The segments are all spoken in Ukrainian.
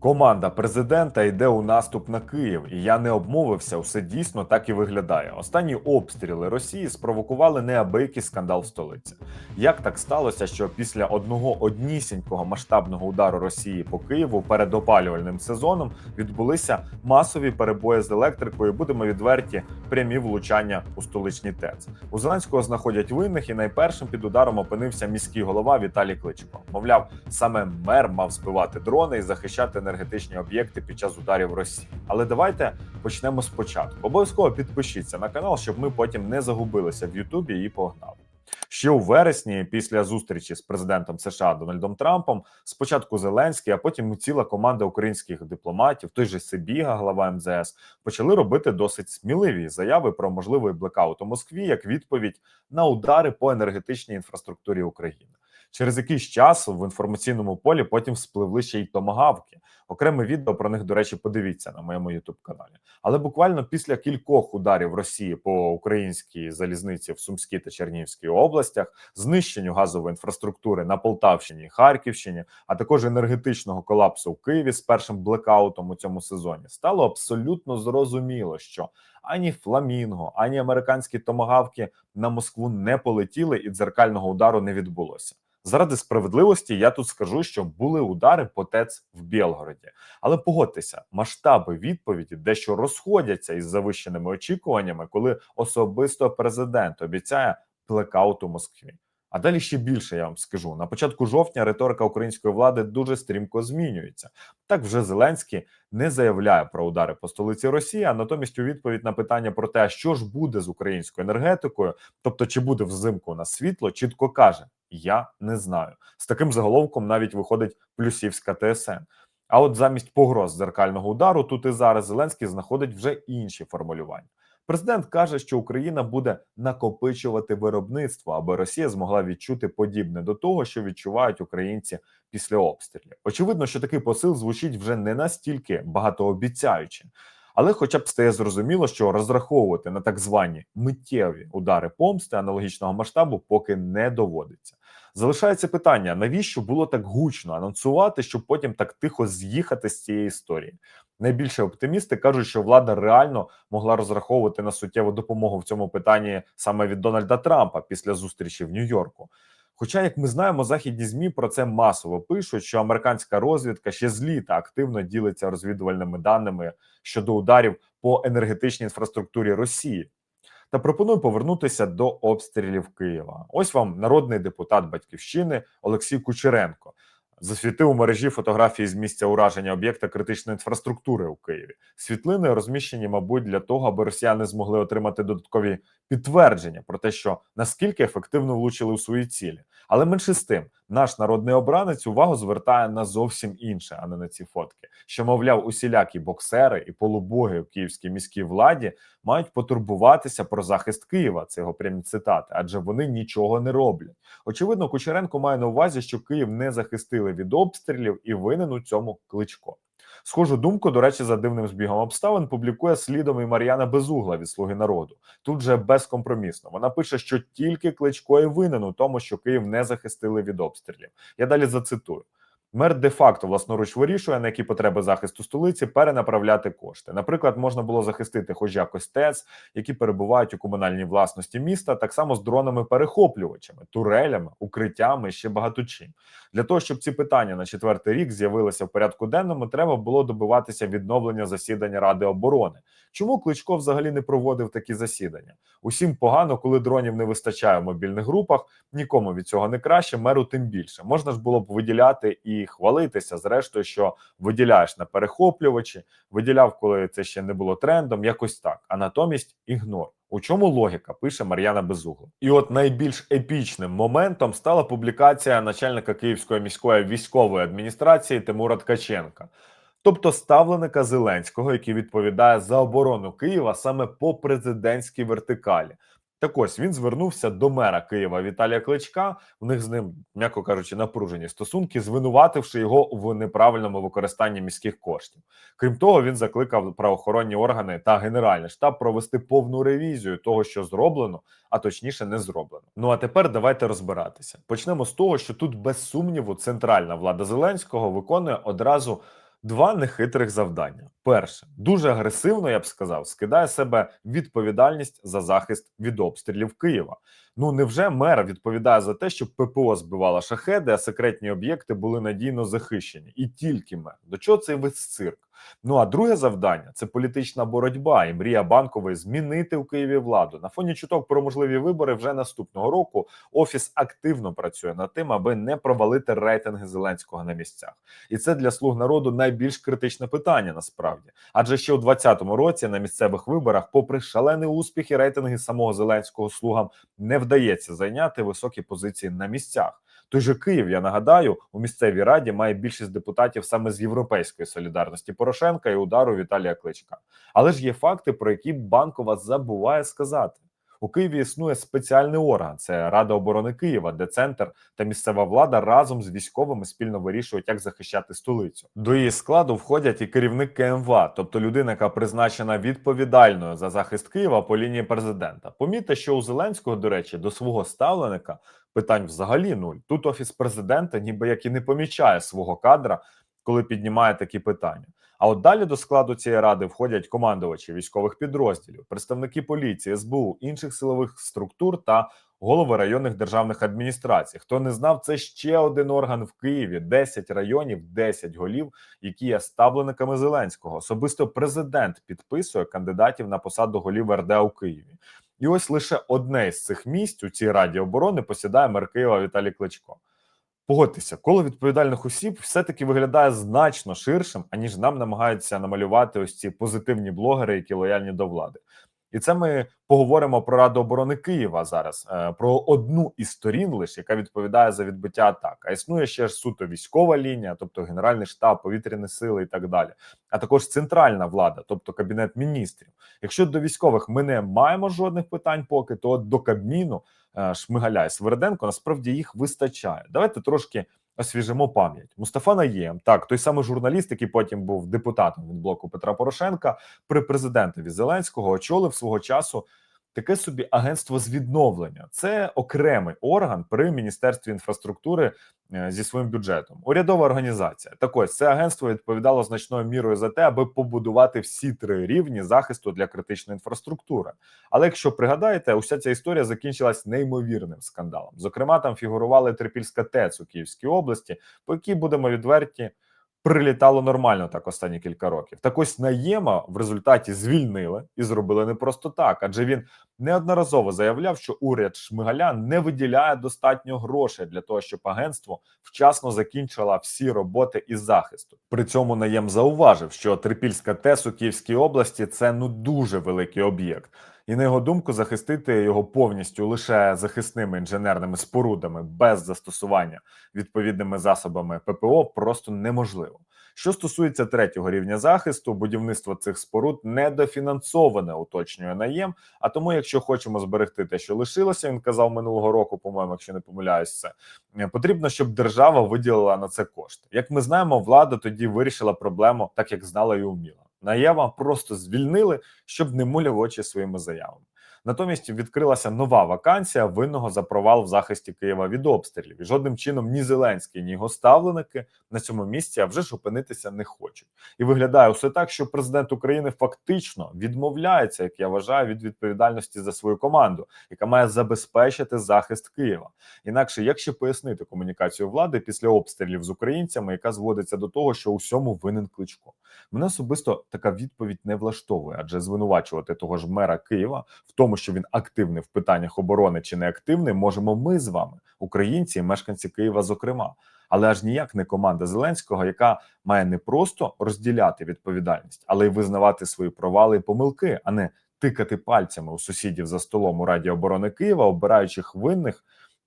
Команда президента йде у наступ на Київ, і я не обмовився, все дійсно так і виглядає. Останні обстріли Росії спровокували неабиякий скандал в столиці. Як так сталося, що після одного однісінького масштабного удару Росії по Києву перед опалювальним сезоном відбулися масові перебої з електрикою? Будемо відверті, прямі влучання у столичні ТЕЦ. У Зеленського знаходять винних, і найпершим під ударом опинився міський голова Віталій Кличко. Мовляв, саме мер мав збивати дрони і захищати енергетичні об'єкти під час ударів Росії. Але давайте почнемо спочатку. Обов'язково підпишіться на канал, щоб ми потім не загубилися в Ютубі і погнали. Ще у вересні, після зустрічі з президентом США Дональдом Трампом, спочатку Зеленський, а потім і ціла команда українських дипломатів, той же Сибіга, глава МЗС, почали робити досить сміливі заяви про можливий блекаут у Москві як відповідь на удари по енергетичній інфраструктурі України. Через якийсь час в інформаційному полі потім спливли ще й томагавки. Окреме відео про них, до речі, подивіться на моєму youtube каналі. Але буквально після кількох ударів Росії по українській залізниці в Сумській та Чернігівській областях, знищенню газової інфраструктури на Полтавщині і Харківщині, а також енергетичного колапсу в Києві з першим блекаутом у цьому сезоні, стало абсолютно зрозуміло, що ані фламінго, ані американські томагавки на Москву не полетіли, і дзеркального удару не відбулося. Заради справедливості я тут скажу, що були удари по ТЕЦ в Білгороді. Але погодьтеся, масштаби відповіді дещо розходяться із завищеними очікуваннями, коли особисто президент обіцяє блекаут у Москві. А далі ще більше я вам скажу. На початку жовтня риторика української влади дуже стрімко змінюється. Так вже Зеленський не заявляє про удари по столиці Росії, а натомість у відповідь на питання про те, що ж буде з українською енергетикою, тобто чи буде взимку на світло, чітко каже: Я не знаю. З таким заголовком навіть виходить плюсівська ТСН. А от замість погроз дзеркального удару тут і зараз Зеленський знаходить вже інші формулювання. Президент каже, що Україна буде накопичувати виробництво, аби Росія змогла відчути подібне до того, що відчувають українці після обстрілів. Очевидно, що такий посил звучить вже не настільки багатообіцяюче. Але, хоча б стає зрозуміло, що розраховувати на так звані миттєві удари помсти аналогічного масштабу поки не доводиться. Залишається питання: навіщо було так гучно анонсувати, щоб потім так тихо з'їхати з цієї історії? Найбільше оптимісти кажуть, що влада реально могла розраховувати на суттєву допомогу в цьому питанні саме від Дональда Трампа після зустрічі в Нью-Йорку. Хоча, як ми знаємо, західні змі про це масово пишуть, що американська розвідка ще з літа активно ділиться розвідувальними даними щодо ударів по енергетичній інфраструктурі Росії. Та пропоную повернутися до обстрілів Києва. Ось вам народний депутат Батьківщини Олексій Кучеренко засвітив у мережі фотографії з місця ураження об'єкта критичної інфраструктури у Києві. Світлини розміщені, мабуть, для того, аби росіяни змогли отримати додаткові підтвердження про те, що наскільки ефективно влучили у свої цілі. Але менше з тим, наш народний обранець увагу звертає на зовсім інше, а не на ці фотки. Що, мовляв, усілякі боксери і полубоги в київській міській владі мають потурбуватися про захист Києва. Це його прямі цитати, адже вони нічого не роблять. Очевидно, Кучеренко має на увазі, що Київ не захистили від обстрілів і винен у цьому кличко. Схожу думку, до речі, за дивним збігом обставин публікує слідом і Мар'яна Безугла від Слуги народу. Тут же безкомпромісно. Вона пише, що тільки кличко і винен у тому, що Київ не захистили від обстрілів. Я далі зацитую. Мер де-факто власноруч вирішує, на які потреби захисту столиці перенаправляти кошти. Наприклад, можна було захистити хоч якось ТЕЦ, які перебувають у комунальній власності міста, так само з дронами-перехоплювачами, турелями, укриттями ще багато чим. Для того щоб ці питання на четвертий рік з'явилися в порядку денному, треба було добиватися відновлення засідання Ради оборони. Чому Кличко взагалі не проводив такі засідання? Усім погано, коли дронів не вистачає в мобільних групах. Нікому від цього не краще, меру тим більше. Можна ж було б виділяти і хвалитися, зрештою, що виділяєш на перехоплювачі, виділяв, коли це ще не було трендом, якось так. А натомість ігнор. У чому логіка? Пише Мар'яна Безугла. І от найбільш епічним моментом стала публікація начальника Київської міської військової адміністрації Тимура Ткаченка. Тобто ставленика Зеленського, який відповідає за оборону Києва саме по президентській вертикалі. Так ось він звернувся до мера Києва Віталія Кличка. В них з ним, м'яко кажучи, напружені стосунки, звинувативши його в неправильному використанні міських коштів. Крім того, він закликав правоохоронні органи та генеральний штаб провести повну ревізію того, що зроблено, а точніше не зроблено. Ну а тепер давайте розбиратися. Почнемо з того, що тут без сумніву центральна влада Зеленського виконує одразу Два нехитрих завдання. Перше, дуже агресивно, я б сказав, скидає себе відповідальність за захист від обстрілів Києва. Ну невже мер відповідає за те, щоб ППО збивала шахеди, а секретні об'єкти були надійно захищені? І тільки мер. До чого цей весь цирк? Ну а друге завдання це політична боротьба і мрія банкової змінити у Києві владу. На фоні чуток про можливі вибори вже наступного року офіс активно працює над тим, аби не провалити рейтинги Зеленського на місцях. І це для слуг народу найбільш критичне питання насправді. Адже ще у 2020 році на місцевих виборах, попри шалений успіх і рейтинги самого Зеленського слугам, не вдається зайняти високі позиції на місцях. Той же Київ, я нагадаю, у місцевій раді має більшість депутатів саме з європейської солідарності Порошенка і удару Віталія Кличка. Але ж є факти, про які банкова забуває сказати. У Києві існує спеціальний орган це Рада оборони Києва, де центр та місцева влада разом з військовими спільно вирішують, як захищати столицю. До її складу входять і керівник КМВА, тобто людина, яка призначена відповідальною за захист Києва по лінії президента. Помітьте, що у Зеленського, до речі, до свого ставленика питань взагалі нуль. Тут офіс президента, ніби як і не помічає свого кадра, коли піднімає такі питання. А от далі до складу цієї ради входять командувачі військових підрозділів, представники поліції, СБУ, інших силових структур та голови районних державних адміністрацій. Хто не знав, це ще один орган в Києві: 10 районів, 10 голів, які є ставлениками Зеленського. Особисто президент підписує кандидатів на посаду голів РДА у Києві. І ось лише одне з цих місць у цій раді оборони посідає мер Києва Віталій Кличко. Погодьтеся, коло відповідальних осіб все-таки виглядає значно ширшим, аніж нам намагаються намалювати ось ці позитивні блогери, які лояльні до влади. І це ми поговоримо про Раду оборони Києва зараз, е, про одну із сторін, лише яка відповідає за відбиття атак. А існує ще ж суто військова лінія, тобто Генеральний штаб, повітряні сили і так далі. А також центральна влада, тобто кабінет міністрів. Якщо до військових ми не маємо жодних питань, поки то до Кабміну е, Шмигаля і Сверденко насправді їх вистачає. Давайте трошки освіжимо пам'ять. Мустафа Наєм, так той самий журналіст, який потім був депутатом від блоку Петра Порошенка, при президентові Зеленського очолив свого часу. Таке собі агентство з відновлення це окремий орган при міністерстві інфраструктури зі своїм бюджетом. Урядова організація. Так ось це агентство відповідало значною мірою за те, аби побудувати всі три рівні захисту для критичної інфраструктури. Але якщо пригадаєте, уся ця історія закінчилась неймовірним скандалом. Зокрема, там фігурували Трипільська ТЕЦ у Київській області, по якій будемо відверті. Прилітало нормально так останні кілька років. Так ось Наєма в результаті звільнили і зробили не просто так, адже він неодноразово заявляв, що уряд Шмигаля не виділяє достатньо грошей для того, щоб агентство вчасно закінчило всі роботи із захисту. При цьому наєм зауважив, що Трипільська ТЕС у Київській області це ну дуже великий об'єкт. І на його думку, захистити його повністю лише захисними інженерними спорудами без застосування відповідними засобами ППО просто неможливо. Що стосується третього рівня захисту, будівництво цих споруд недофінансоване, уточнює наєм. А тому, якщо хочемо зберегти те, що лишилося, він казав минулого року, по-моєму, якщо не помиляюсь, це е, потрібно, щоб держава виділила на це кошти. Як ми знаємо, влада тоді вирішила проблему, так як знала і вміла. Наєва просто звільнили, щоб не муляв очі своїми заявами. Натомість відкрилася нова вакансія винного за провал в захисті Києва від обстрілів. І жодним чином ні Зеленський, ні його ставленики на цьому місці а вже ж опинитися не хочуть. І виглядає усе так, що президент України фактично відмовляється, як я вважаю, від відповідальності за свою команду, яка має забезпечити захист Києва. Інакше, як ще пояснити комунікацію влади після обстрілів з українцями, яка зводиться до того, що усьому винен кличко. Мене особисто така відповідь не влаштовує, адже звинувачувати того ж мера Києва в тому, що він активний в питаннях оборони чи не активний, можемо ми з вами, українці і мешканці Києва, зокрема. Але аж ніяк не команда Зеленського, яка має не просто розділяти відповідальність, але й визнавати свої провали і помилки, а не тикати пальцями у сусідів за столом у Раді оборони Києва, обираючих винних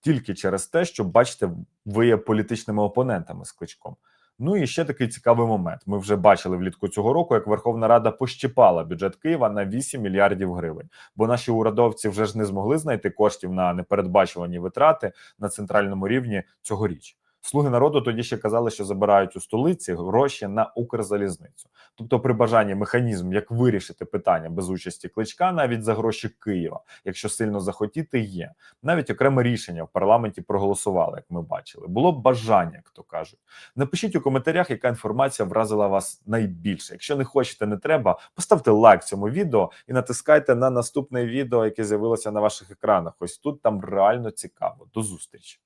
тільки через те, що бачите, ви є політичними опонентами з кличком. Ну і ще такий цікавий момент. Ми вже бачили влітку цього року, як Верховна Рада пощипала бюджет Києва на 8 мільярдів гривень, бо наші урядовці вже ж не змогли знайти коштів на непередбачувані витрати на центральному рівні цьогоріч. Слуги народу тоді ще казали, що забирають у столиці гроші на Укрзалізницю. Тобто, при бажанні механізм, як вирішити питання без участі кличка, навіть за гроші Києва, якщо сильно захотіти, є. Навіть окреме рішення в парламенті проголосували, як ми бачили. Було б бажання, як то кажуть. Напишіть у коментарях, яка інформація вразила вас найбільше. Якщо не хочете, не треба. Поставте лайк цьому відео і натискайте на наступне відео, яке з'явилося на ваших екранах. Ось тут там реально цікаво. До зустрічі.